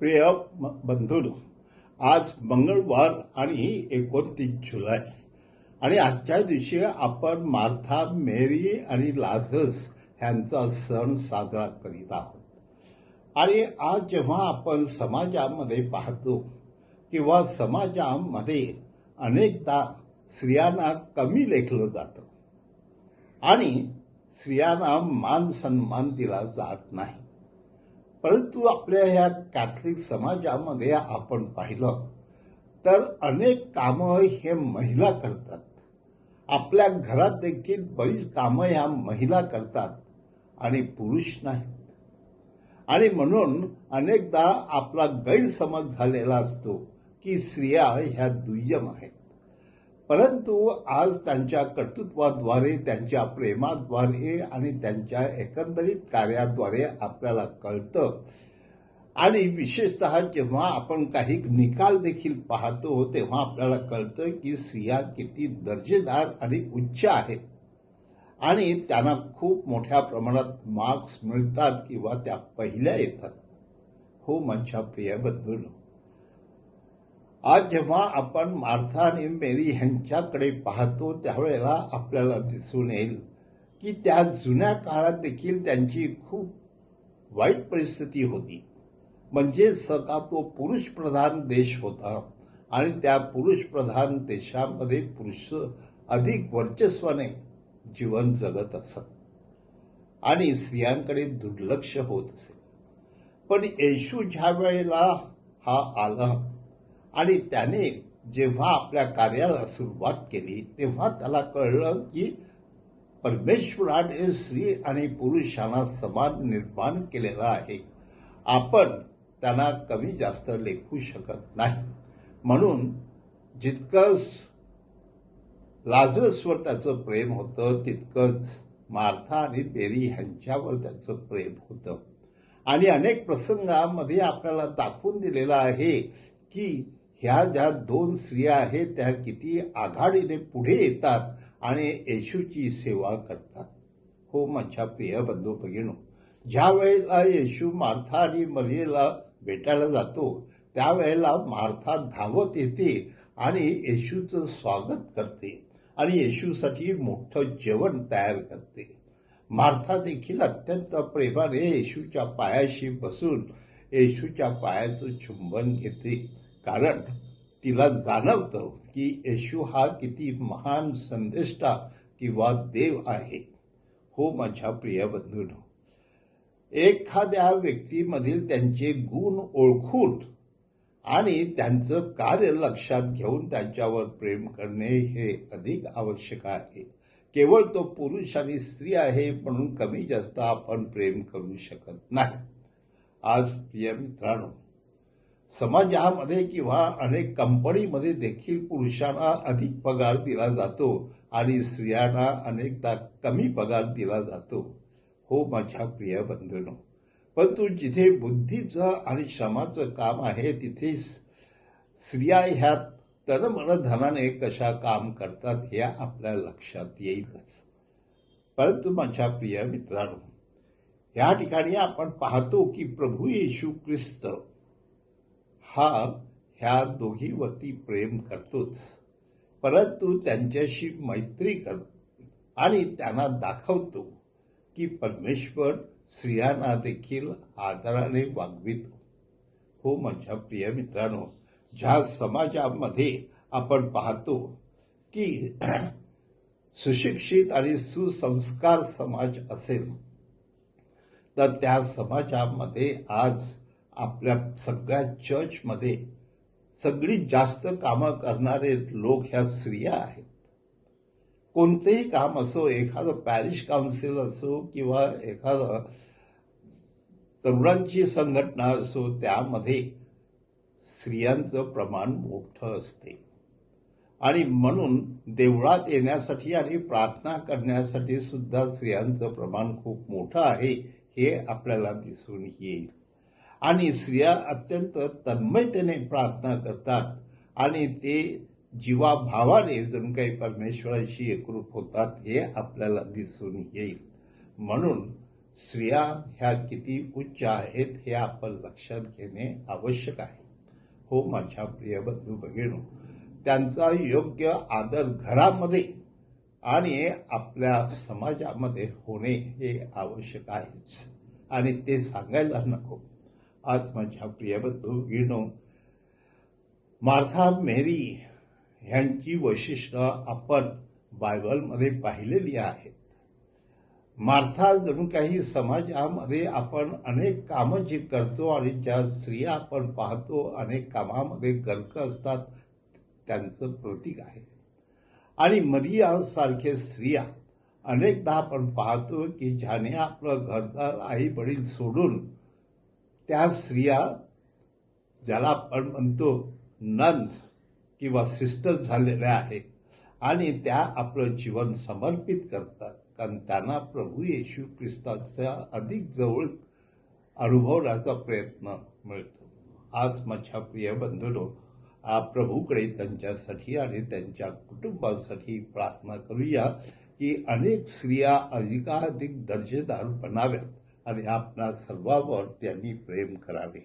प्रिय म- आज मंगळवार आणि एकोणतीस जुलै. आणि आजच्या दिवशी आपण मार्था मेरी आणि लाझस ह्यांचा सण साजरा करीत आहोत. आणि आज जेव्हा आपण समाजामध्ये पाहतो किंवा समाजामध्ये अनेकदा स्त्रियांना कमी लेखलं जातं. आणि स्त्रियांना मान सन्मान दिला जात नाही. परंतु आपल्या ह्या कॅथलिक समाजामध्ये आपण पाहिलं तर अनेक कामं हे महिला करतात. आपल्या घरात देखील बरीच कामं ह्या महिला करतात आणि पुरुष नाही आणि म्हणून अनेकदा आपला गैरसमज झालेला असतो की स्त्रिया ह्या दुय्यम आहेत. परंतु आज त्यांच्या कर्तृत्वाद्वारे त्यांच्या प्रेमाद्वारे आणि त्यांच्या एकंदरीत कार्याद्वारे आपल्याला कळतं. आणि विशेषतः जेव्हा आपण काही निकाल देखील पाहतो तेव्हा आपल्याला कळतं की स्त्रिया किती दर्जेदार आणि उच्च आहेत. आणि त्यांना खूप मोठ्या प्रमाणात मार्क्स मिळतात किंवा त्या पहिल्या येतात. हो माझ्या प्रिय बंधूंनो आज जेव्हा आपण मार्था आणि मेरी ह्यांच्याकडे पाहतो त्यावेळेला आपल्याला दिसून येईल की त्या जुन्या काळात देखील त्यांची खूप वाईट परिस्थिती होती. म्हणजे सका तो पुरुष प्रधान देश होता आणि त्या पुरुष प्रधान देशामध्ये पुरुष अधिक वर्चस्वाने जीवन जगत असत आणि स्त्रियांकडे दुर्लक्ष होत असे. पण येशू ज्या वेळेला हा आला आणि त्याने जेव्हा आपल्या कार्याला सुरुवात केली तेव्हा त्याला कळलं की परमेश्वराने स्त्री आणि पुरुषांना समान निर्माण केलेला आहे. आपण त्यांना कमी जास्त लेखू शकत नाही. म्हणून जितकंच लाजरसवर त्याचं प्रेम होतं तितकंच मार्था आणि बेरी ह्यांच्यावर त्याचं प्रेम होतं. आणि अनेक प्रसंगामध्ये आपल्याला दाखवून दिलेलं आहे की ह्या ज्या दोन स्त्रिया आहेत त्या किती आघाडीने पुढे येतात आणि येशूची सेवा करतात. हो माझ्या प्रिय बंधू भगिनो ज्या वेळेला येशू मार्था आणि मरियेला भेटायला जातो त्यावेळेला मार्था धावत येते आणि येशूचं स्वागत करते आणि येशूसाठी मोठं जेवण तयार करते. मार्था देखील अत्यंत प्रेमाने येशूच्या पायाशी बसून येशूच्या पायाचं चुंबन घेते. कारण तिला जाणवतं की येशू हा किती महान संदेष्टा किंवा देव आहे. हो माझ्या प्रिय बंधूंनो एखाद्या व्यक्तीमधील त्यांचे गुण ओळखून आणि त्यांचं कार्य लक्षात घेऊन त्यांच्यावर प्रेम करणे हे अधिक आवश्यक आहे. केवळ तो पुरुष आणि स्त्री आहे म्हणून कमी जास्त आपण प्रेम करू शकत नाही. आज प्रिय मित्रांनो समाजामध्ये किंवा अनेक कंपनीमध्ये देखील पुरुषांना अधिक पगार दिला जातो आणि स्त्रियांना अनेकदा कमी पगार दिला जातो. हो माझ्या प्रिय बंधनो. परंतु जिथे बुद्धीचं आणि श्रमाचं काम आहे तिथे स्त्रिया ह्या तनमनधनाने कशा काम करतात हे आपल्या लक्षात येईलच. परंतु माझ्या प्रिय मित्रांनो या ठिकाणी आपण पाहतो की प्रभू येशू ख्रिस्त हा ह्या दोघीवरती प्रेम करतोच. परंतु त्यांच्याशी मैत्री करतो आणि त्यांना दाखवतो की परमेश्वर स्त्रियांना देखील आदराने वागवितो. हो माझ्या प्रिय मित्रांनो ज्या समाजामध्ये आपण पाहतो की सुशिक्षित आणि सुसंस्कार समाज असेल तर त्या समाजामध्ये आज आपल्या सगळ्या चर्चमध्ये सगळीत जास्त कामं करणारे लोक ह्या स्त्रिया आहेत. कोणतेही काम असो एखादं पॅरिश काउन्सिल असो किंवा एखादं तरुणांची संघटना असो त्यामध्ये स्त्रियांचं प्रमाण मोठं असते. आणि म्हणून देवळात येण्यासाठी आणि प्रार्थना करण्यासाठी सुद्धा स्त्रियांचं प्रमाण खूप मोठं आहे हे आपल्याला दिसून येईल. आणि स्त्रिया अत्यंत तन्मयतेने प्रार्थना करतात. आणि ते जीवाभावाने जणू काही परमेश्वराशी एकरूप होतात हे आपल्याला दिसून येईल. म्हणून स्त्रिया ह्या किती उच्च आहेत हे आपण लक्षात घेणे आवश्यक आहे. हो माझ्या प्रिय बंधू भगिनो त्यांचा योग्य आदर घरामध्ये आणि आपल्या समाजामध्ये होणे हे आवश्यक आहेच. आणि ते सांगायला नको. आज माझ्या प्रिय बंधू मार्था मेरी ह्यांची वैशिष्ट्य आपण बायबलमध्ये पाहिलेली आहेत. मार्था जणू काही समाजामध्ये आपण अनेक कामं जी करतो आणि ज्या स्त्रिया आपण पाहतो अनेक कामामध्ये गर्क असतात त्यांचं प्रतीक आहे. आणि मरिया सारख्या स्त्रिया अनेकदा आपण पाहतो की ज्याने आपलं घरदार आई वडील सोडून त्या स्त्रिया ज्याला आपण म्हणतो नन्स किंवा सिस्टर झालेल्या आहेत आणि त्या आपलं जीवन समर्पित करतात. कारण त्यांना प्रभू येशू ख्रिस्ताच्या अधिक जवळ अनुभवण्याचा प्रयत्न मिळतो. आज माझ्या प्रिय बंधूनो प्रभूकडे त्यांच्यासाठी आणि त्यांच्या कुटुंबासाठी प्रार्थना करूया की अनेक स्त्रिया अधिकाधिक दर्जेदार बनाव्यात. आणि आपणा सर्वांवर त्यांनी प्रेम करावे.